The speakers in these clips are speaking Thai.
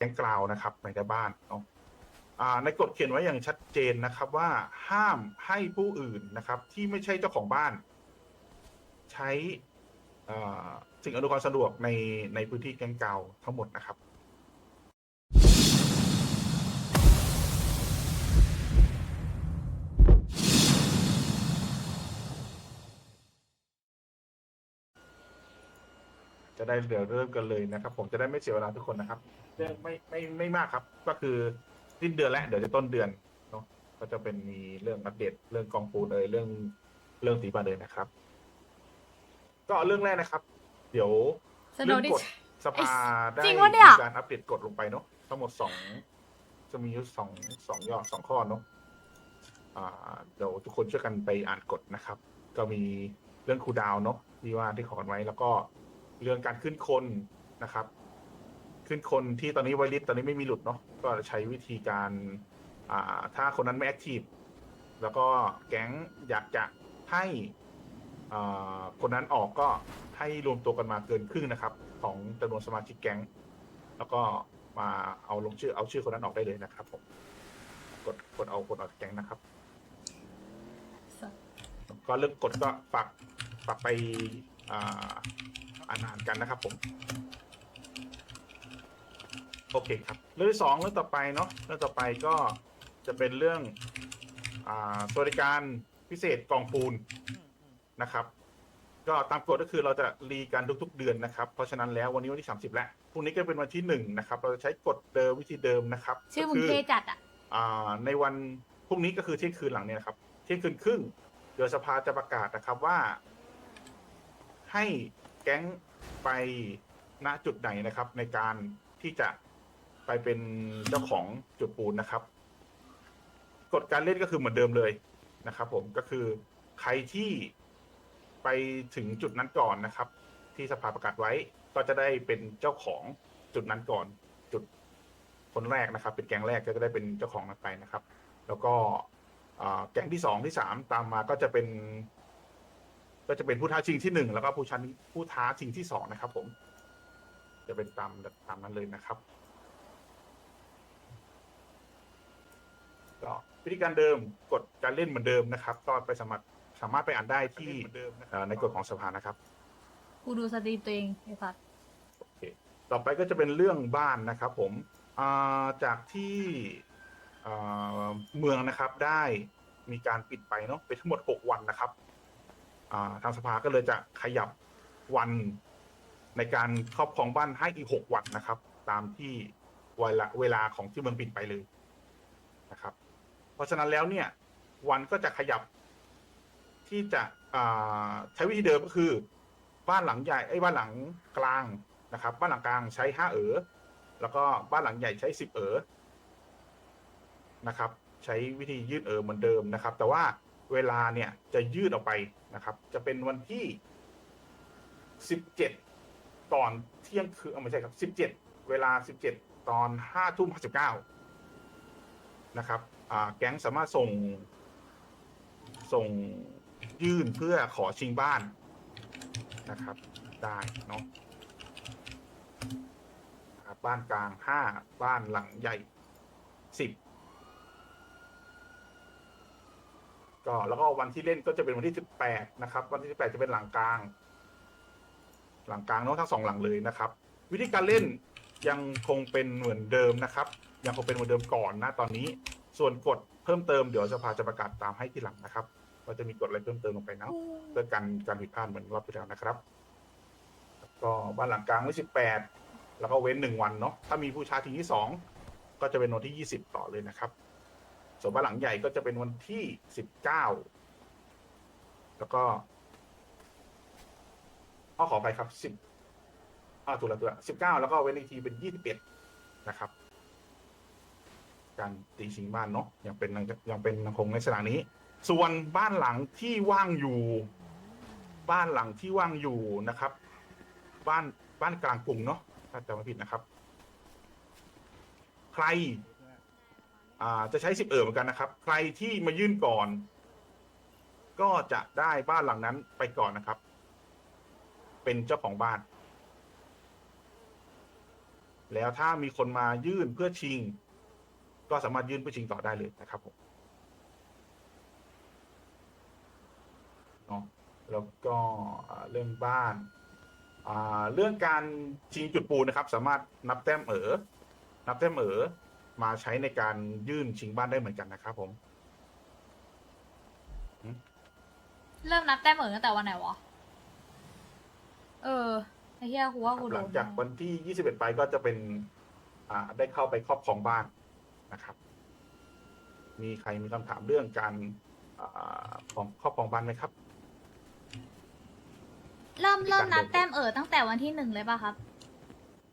แก๊งกราวนะครับในแต่บ้านเนาะในกฎเขียนไว้อย่างชัดเจนนะครับว่าห้ามให้ผู้อื่นนะครับ ที่ไม่ใช่เจ้าของบ้าน ใช้สิ่งอำนวยความสะดวกในในพื้นที่แกงเกาทั้งหมดนะครับ จะได้เดี๋ยวเริ่มกันเลยนะครับ ผมจะได้ไม่เสียเวลาทุกคนนะครับเรื่องไม่ไม่ไม่มากครับ ก็คือสิ้นเดือนแล้วเดี๋ยวจะต้นเดือนเนาะก็จะเป็นมีเรื่องอัปเดตเรื่องกองปูนเลยเรื่องเรื่องตีบาเลยนะครับ ก็เรื่องแรกนะครับ เดี๋ยวสโนเรื่องดิกฎสภาได้จริงวะเนี่ย มีการอัปเดตกฎลงไปเนาะทั้งหมดสองจะมีอยู่สองสองยอดสองข้อเนาะอ่าเดี๋ยวทุกคนช่วยกันไปอ่านกฎนะครับ ก็มีเรื่องคูลดาวน์เนาะที่ว่าที่ขอกันไว้แล้วก็ เรื่องการขึ้นคนนะครับ ขึ้นคนที่ตอนนี้ไวริสตอนนี้ไม่มีหลุดเนาะก็ใช้วิธีการอ่าถ้าคนนั้นไม่แอคทีฟแล้วก็แก๊งอยากจะให้อ่าคนนั้นออกก็ให้รวมตัวกันมาเกินครึ่งนะครับ ของจำนวนสมาชิกแก๊ง แล้วก็มาเอาลงชื่อเอาชื่อคนนั้นออกได้เลยนะครับผมกดกดเอาคนออกจากแก๊งนะครับ ก็เรื่องกฎก็ฝากฝากไป อ่าอ่านอ่านกันนะครับผม โอเคครับ เรื่องที่สองเรื่องต่อไปเนาะเรื่องต่อไปก็จะเป็นเรื่องอ่าสวัสดิการพิเศษกองปูนนะครับ ก็ตามกฎก็คือเราจะรีกันทุกๆเดือนนะครับ เพราะฉะนั้นแล้ววันนี้วันที่30แล้วพรุ่งนี้ก็เป็นวันที่หนึ่งนะครับ เราจะใช้กฎเดิมวิธีเดิมนะครับชื่อมึงก็คืเทจัดอะอ่าในวันพรุ่งนี้ก็คือเที่ยงคืนหลังเนี่ยนะครับเที่ยงคืนครึ่งเดี๋ยวสภาจะประกาศนะครับว่า ให้แก๊งไปณจุดไหนนะครับ ในการที่จะไปเป็นเจ้าของจุดปูนนะครับกฎการเล่นก็คือเหมือนเดิมเลยนะครับ ผมก็คือใครที่ไปถึงจุดนั้นก่อนนะครับ ที่สภาประกาศไว้ก็จะได้เป็นเจ้าของจุดนั้นก่อน จุดคนแรกนะครับ เป็นแก๊งแรกก็จะได้เป็นเจ้าของนั้นไปนะครับ แล้วก็แก๊งที่สองที่สามตามมาก็จะเป็น ก็จะเป็นผู้ท้าชิงที่หนึ่งแล้วก็ผู้ชันผู้ท้าชิงที่สองนะครับผม จะเป็นตามตามนั้นเลยนะครับก็วิธีการเดิมกฎการเล่นเหมือนเดิมนะครับ ก็ไปสมัครสามารถไปอ่านได้ที่เอ่อในกฎของสภานะครับ กูดูสตรีมตัวเองไอ้สัตว์โอเคต่อไปก็จะเป็นเรื่องบ้านนะครับผมอ่าจากที่อ่าเมืองนะครับได้มีการปิดไปเนาะไปทั้งหมด 6 วันนะครับอ่า ทางสภาก็เลยจะขยับวันในการครอบครองบ้านให้อีก6วันนะครับ ตามที่เวลาเวลาของที่เมืองปิดไปเลยนะครับ เพราะฉะนั้นแล้วเนี่ย วันก็จะขยับที่จะใช้วิธีเดิมก็คือ บ้านหลังใหญ่ไอ้บ้านหลังกลางนะครับ บ้านหลังกลางใช้ห้าเอ๋อแล้วก็บ้านหลังใหญ่ใช้สิบเอ๋อนะครับ ใช้วิธียืดเอ๋อเหมือนเดิมนะครับ แต่ว่า เวลาเนี่ยจะยืดออกไปนะครับ จะเป็นวันที่ 17 ตอนเที่ยงคืนไม่ใช่ครับ 17 เวลา 17 ตอน5ทุ่ม59นะครับแก๊งสามารถส่ง ส่งยื่นเพื่อขอชิงบ้านนะครับ ได้เนาะบ้านกลาง 5 บ้านหลังใหญ่ 10 ก็แล้วก็วันที่เล่นก็จะเป็นวันที่สิบแปดนะครับ วันที่สิบแปดจะเป็นหลังกลาง หลังกลางเนาะทั้งสองหลังเลยนะครับ วิธีการเล่นยังคงเป็นเหมือนเดิมนะครับ ยังคงเป็นเหมือนเดิมก่อนนะตอนนี้ ส่วนกฎเพิ่มเติมเดี๋ยวสภาจะประกาศตามให้ทีหลังนะครับว่าจะมีกฎอะไรเพิ่มเติมลงไปนะเพื่อกันการผิดพลาดเหมือนรอบที่แล้วนะครับ ก็บ้านหลังกลางวันที่สิบแปดแล้วก็เว้นหนึ่งวันเนาะถ้ามีผู้ชาทีที่สองก็จะเป็นวันที่ยี่สิบต่อเลยนะครับ ส่วนบ้านหลังใหญ่ก็จะเป็นวันที่สิบเก้าแล้วก็ข้อขอไปครับสิบอ่าถูกแล้วถูกแล้วสิบเก้าแล้วก็เว้นอีกทีเป็นยี่สิบเอ็ดนะครับ การตีชิงบ้านเนาะยังเป็นยังเป็นยังคงในสถานี้ ส่วนบ้านหลังที่ว่างอยู่ บ้านหลังที่ว่างอยู่นะครับ บ้านบ้านกลางกรุงเนาะถ้าจำไม่ผิดนะครับ ใคร อ่าจะใช้สิบเอ๋อเหมือนกันนะครับ ใครที่มายื่นก่อน ก็จะได้บ้านหลังนั้นไปก่อนนะครับ เป็นเจ้าของบ้าน แล้วถ้ามีคนมายื่นเพื่อชิง ก็สามารถยื่นเพื่อชิงต่อได้เลยนะครับผมเนาะแล้วก็เรื่องบ้านเรื่องการชิงจุดปูนนะครับ สามารถนับแต้มเอ๋อนับแต้มเอ๋อ มาใช้ในการยื่นชิงบ้านได้เหมือนกันนะครับผม เริ่มนับแต้มเหมือนตั้งแต่วันไหนวะ เออไอ้เหี้ยกูว่ากูโดหลันงจากวันที่ 21 ไปก็จะเป็น อ่า ได้เข้าไปครอบครองบ้านนะครับ มีใครมีคำถามเรื่องการอ่าของครอบครองบ้านไหมครับ เริ่มเริ่มนับมีการเดินแต้มเออตั้งแต่วันที่หนึ่งเลยป่ะครับ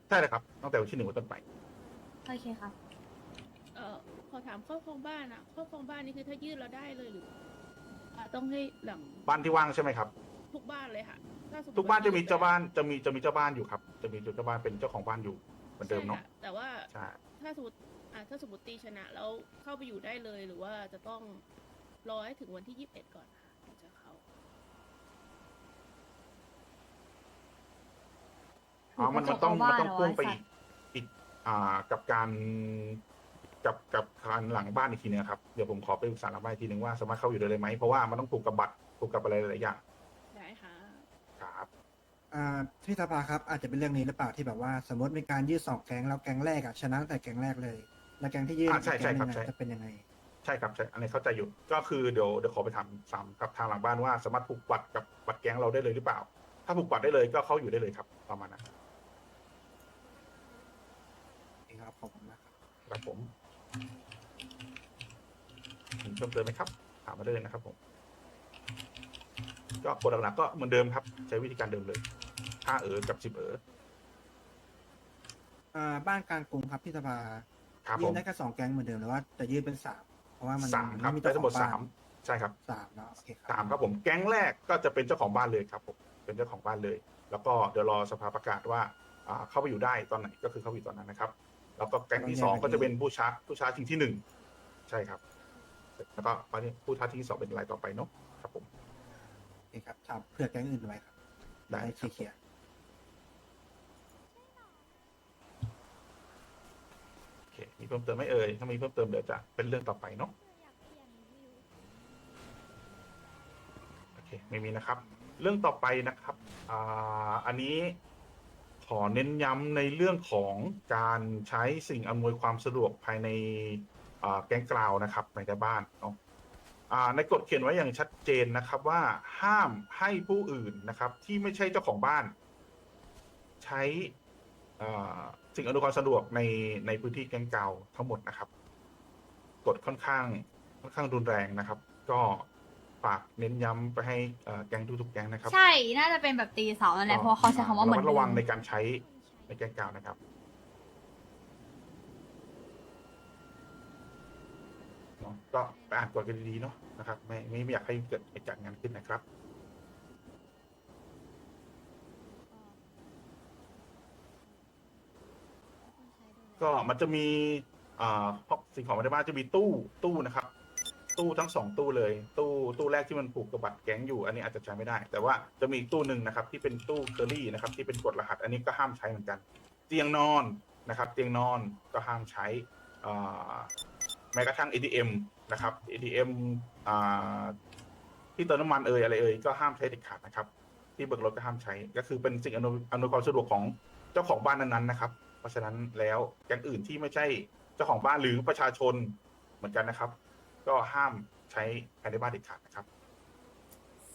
ใช่เลยครับ ตั้งแต่วันที่หนึ่งเป็นต้นไป โอเคครับเออ ขอถามครอบครองบ้านอะครอบครองบ้านนี่คือถ้ายื่นเราได้เลยหรืออ่าต้องให้หลังบ้านที่ว่างใช่ไหมครับ ทุกบ้านเลยค่ะถ้สมมุทุกบ้านจะมีว่เจ้าบ้านจะมีจะมีเจ้าบ้านอยู่ครับ จะมีเจ้าบ้านเป็นเจ้าของบ้านอยู่เหมือนเดิมเนาะใช่ค่แต่ว่าใช่ถ้าสมมติอ่าถ้าสมมติตีชนะแล้วเข้าไปอยู่ได้เลยหรือว่าจะต้องรอให้ถึงวันที่ยี่สิบเอ็ดก่อนค่ะถึงจะเข้าอ๋อมันมันต้องเจ้าของมันต้องบ้านเหรอพ่วงไปไอ้สัอีตกว์อีกอ่ากับการ กับกับการหลังบ้านอีกทีนึงครับ เดี๋ยวผมขอไปปรึกษาหลังบ้านอีกทีนึงว่าสามารถเข้าอยู่ได้เลยไหมเพราะว่ามันต้องผูกกับบัตรผูกกับอะไรหลายๆอย่างได้ค่ะ ครับ อ่าพี่ธภาครับอาจจะเป็นเรื่องนี้หรือเปล่าที่แบบว่า สมมติมีการยืดสองแก๊งแล้วแก๊งแรกอะชนะตั้งแต่แก๊งแรกเลย แล้วแก๊งที่ยืดอ่าใช่อีกแก๊งหนึงใช่ครับใช่อะจะเป็นยังไง ใช่ครับใช่อันนี้เข้าใจอยู่ก็คือเดี๋ยวเดี๋ยวขอไปถามสามกับทางหลังบ้านว่าสามารถผูกบัตรกับบัตรแก๊งเราได้เลยหรือเปล่า ถ้าผูกบัตรได้เลยก็เข้าอยู่ได้เลยครับประมาณนั้นครับขอบคุณมากครับครับผมมี เพิ่มเติมไหมครับถามมาได้เลยนะครับผมก็กฎหลักๆก็เหมือนเดิมครับ ใช้วิธีการเดิมเลยห้าเอ๋อกับสิบเอ๋ออ่าบ้านกลางกรุงครับพี่ธภาครับผยืมนได้แค่สองแก๊งเหมือนเดิมหรือว่าจะยืนเป็นสามเพราะว่ามันสามครับไได้ทั้งหมดเจ้สามของบ้นใช่ครับ สามเนาะโอเคคสารัมครับผมแก๊งแรกก็จะเป็นเจ้าของบ้านเลยครับผมเป็นเจ้าของบ้านเลย แล้วก็เดี๋ยวรอสภาประกาศว่าอ่าเข้าไปอยู่ได้ตอนไหนก็คือเข้าไปอยู่ตอนนั้นนะครับ แล้วก็แก๊งที่สองก็จะเป็นผู้ชาร์จผู้ชาร์จชิงที่หนึ่งใช่ครับ แล้วก็ตอนนี้ผู้ชาร์จชิงที่สองเป็นรายต่อไปเนาะครับผมโอเคครับถามเผื่อแก๊งอื่นไว้ครับได้ได้ครับเคลียร์โอเคมีเพิ่มเติมไหมเอ่ยถ้ามีเพิ่มเติมเดี๋ยวจะเป็นเรื่องต่อไปเนาะโอเคไม่มีนะครับ เรื่องต่อไปนะครับอ่าอันนี้ขอเน้นย้ำในเรื่องของการใช้สิ่งอำนวยความสะดวกภายในอ่า แก๊งกราวนะครับในแต่บ้านเนาะอ่าในกฎเขียนไว้อย่างชัดเจนนะครับว่าห้ามให้ผู้อื่นนะครับ ที่ไม่ใช่เจ้าของบ้าน ใช้อ่าสิ่งอำนวยความสะดวกในในพื้นที่แก๊งเก่าทั้งหมดนะครับกฎค่อนข้างค่อนข้างรุนแรงนะครับ ก็ฝากเน้นย้ำไปให้เอ่อแก๊งทุกๆแก๊งนะครับ ใช่ น่าจะเป็นแบบตีเสาแล้วแหละเพราะว่าเขาใช้คำว่าเหมือนระมัดระวังเดิมในการใช้ในแก๊งเก่านะครับ นาะก็ไปอ่านกฎกันดีๆเนาะนะครับไม่ไม่ไม่อยากให้เกิดเหตุการณ์งานขึ้นนะครับก็มันจะมีอ่าพวกสิ่งของภายในบ้านจะมีตู้ตู้นะครับ ตู้ทั้งสองตู้เลย ตู้ตู้แรกที่มันผูกกับบัตรแก๊งอยู่อันนี้อาจจะใช้ไม่ได้ แต่ว่าจะมีอีกตู้หนึ่งนะครับ ที่เป็นตู้เคอรี่นะครับ ที่เป็นกดรหัส อันนี้ก็ห้ามใช้เหมือนกัน เตียงนอนนะครับ เตียงนอนก็ห้ามใช้อ่า แม้กระทั่ง ATM นะครับ ATM อ่าที่เติมน้ำมันเอ่ยอะไรเอ่ยก็ห้ามใช้เด็ดขาดนะครับ ที่เบิกรถก็ห้ามใช้ ก็คือเป็นสิ่งอำนวยอำนวยความสะดวกของเจ้าของบ้านนั้นๆนะครับ เพราะฉะนั้นแล้วแก๊งอื่นที่ไม่ใช่เจ้าของบ้านหรือประชาชนเหมือนกันนะครับ ก็ห้ามใช้ภายในบ้านเด็ดขาดนะครับ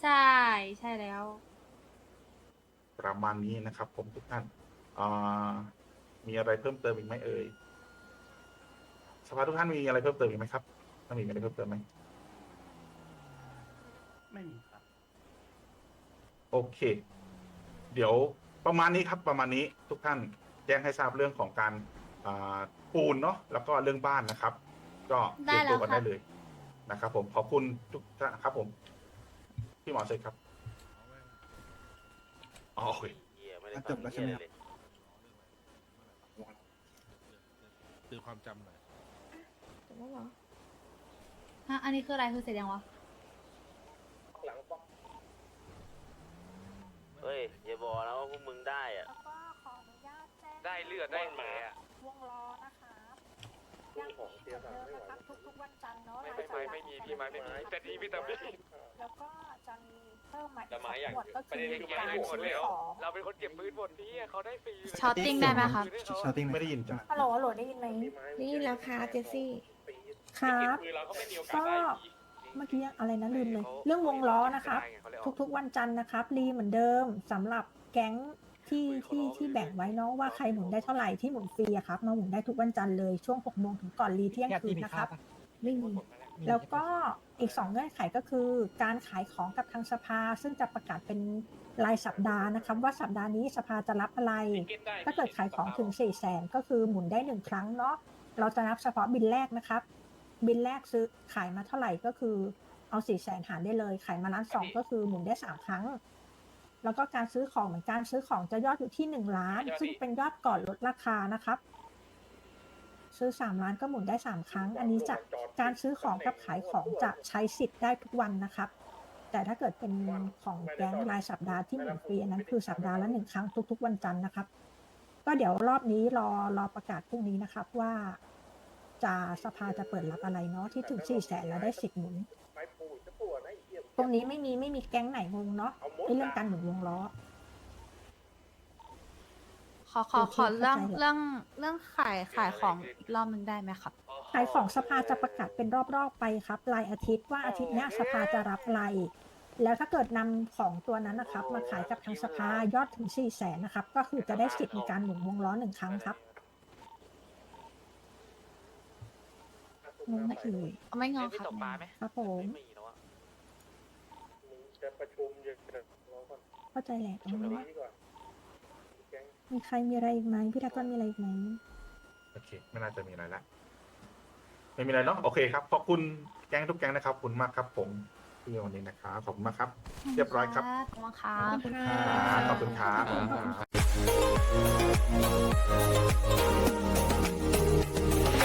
ใช่ใช่แล้ว ประมาณนี้นะครับ ผมทุกท่านอ่ามีอะไรเพิ่มเติมอีกไหมเอ่ยส ภาทุกท่านมีอะไรเพิ่มเติมอีกไหมครับถ้ามีอะไรเพิ่มเติมไหมไม่มีครับ โอเค เดี๋ยวประมาณนี้ครับประมาณนี้ทุกท่านแจ้งให้ทราบเรื่องของการอ่าปูนเนาะแล้วก็เรื่องบ้านนะครับ ก็เตรียมตัวกันได้ได้แล้วค่ะ เลยนะครับ ผมขอบคุณทุกท่านครับ ผมพี่หมอเสร็จครับอ๋อโอเค เหี้ยไม่ได้จบแล้วใช่ไหมฟังเยเลยคือความจำหน่อย ฮะอันนี้คืออะไรคือเสร็จยังวะ เฮ้ยอย่าบอกนะว่าพวกมึงได้อะแล้วก็ขออนุญาตแจ้งได้เลือดได้แผลอะวงล้อนะคะยังมีเหมือนเดิมนะครับทุกๆวันจันทร์เนาะไม่รายไม่สัปไม่ดาห์ไม่มีพี่ไม้ไม่มีแต่นี่มีแต่พี่ แล้วก็จะมีเพิ่มมาอีแต่กไม้อย่างหมวดก็ปคืระอเด็นคือการไม้หมดซื้อแล้วของเราเป็นคนเก็บปืนหมดพี่เขาได้ฟรีเลยช็อตติ้งได้ไหมคะชอตติ้งไม่ได้ยินจ้ะฮัลโหลฮัลโหลได้ยินไหมได้ยินแล้วค่ะเจสซี่ ครับคือเราก็ไม่มีโอกาสก็ได้เมื่อกี้อะไรนะลืมเลย เรื่องวงล้อนะครับ ทุกๆวันจันทร์นะครับ รีเหมือนเดิมสำหรับแก๊งที่ที่ที่แบ่งไว้เนาะว่าใครหมุนได้เท่าไหร่ที่หมุนฟรีอะครับ มาหมุนได้ทุกวันจันทร์เลยช่วง6โมงถึงก่อนรีเที่ยงคืนนะครับไม่มี แล้วก็อีกสองเงื่อนไขก็คือ การขายของกับทางสภา ซึ่งจะประกาศเป็นรายสัปดาห์นะครับ ว่าสัปดาห์นี้สภาจะรับอะไร ถ้าเกิดขายของถึง4ี่แสนก็คือหมุนได้หนึ่งครั้งเนาะเราจะนับเฉพาะบินแรกนะครับ บินแรกซื้อขายมาเท่าไหร่ก็คือ เอาสี่แสนหารได้เลย ขายมาล้านสองก็คือหมุนได้สามครั้ง แล้วก็การซื้อของเหมือนกันซื้อของจะยอดอยู่ที่หนึ่งล้าน ซึ่งเป็นยอดก่อนลดราคานะครับ ซื้อสามล้านก็หมุนได้สามครั้ง อันนี้จะการซื้อของกับขายของจะใช้สิทธิ์ได้ทุกวันนะครับ แต่ถ้าเกิดเป็นของแก๊งรายสัปดาห์ที่หมุนฟรีอันนั้นคือสัปดาห์ละหนึ่งครั้งทุก ๆ วันจันทร์นะครับ ก็เดี๋ยวรอบนี้รอรอประกาศพรุ่งนี้นะครับว่า จะสภาจะเปิดรับอะไรเนาะที่ถึงสี่แสนแล้วได้สิทธิ์หมุน ตรงนี้ไม่มีไม่มีแก๊งไหนงงเนาะไอ้เรื่องการหมุนวงล้อ ขอขอโอเคขอเรื่องเข้าใจแล้วเรื่องเรื่องขายขายของอีกรอบนึงได้ไหมครับ ขายของสภาจะประกาศเป็นรอบๆไปครับ รายอาทิตย์ว่าอาทิตย์เนี้ยสภาจะรับอะไร แล้วถ้าเกิดนำของตัวนั้นนะครับ มาขายกับทางสภายอดถึง4ี่แสนนะครับ ก็คือจะได้สิทธิ์ในการหมุนวงล้อหนึ่งครั้งครับ งงไหมเอ่ยเอาไม่งอพี่คตรับกปลาไหมครับผมไม่มีแล้วอะจะประชุมเยอะรอก่อนเข้าใจแหละตรงตรงนี้นี้ก่อนแก๊งมีใครมีอะไรอีกไหมพี่ดักก้อนมีอะไรอีกไหมโอเค ไม่น่าจะมีอะไรละไม่มีอะไรเนาะโอเคครับขอบคุณแก๊งทุกแก๊งนะครับขอบคุณมากครับ ผมที่วันนี้นะครับขอบคุณมากครับ เรียบร้อยครับขอบคุณครับขอบคุณค่ะขอบคุณครับขอบคุณครับ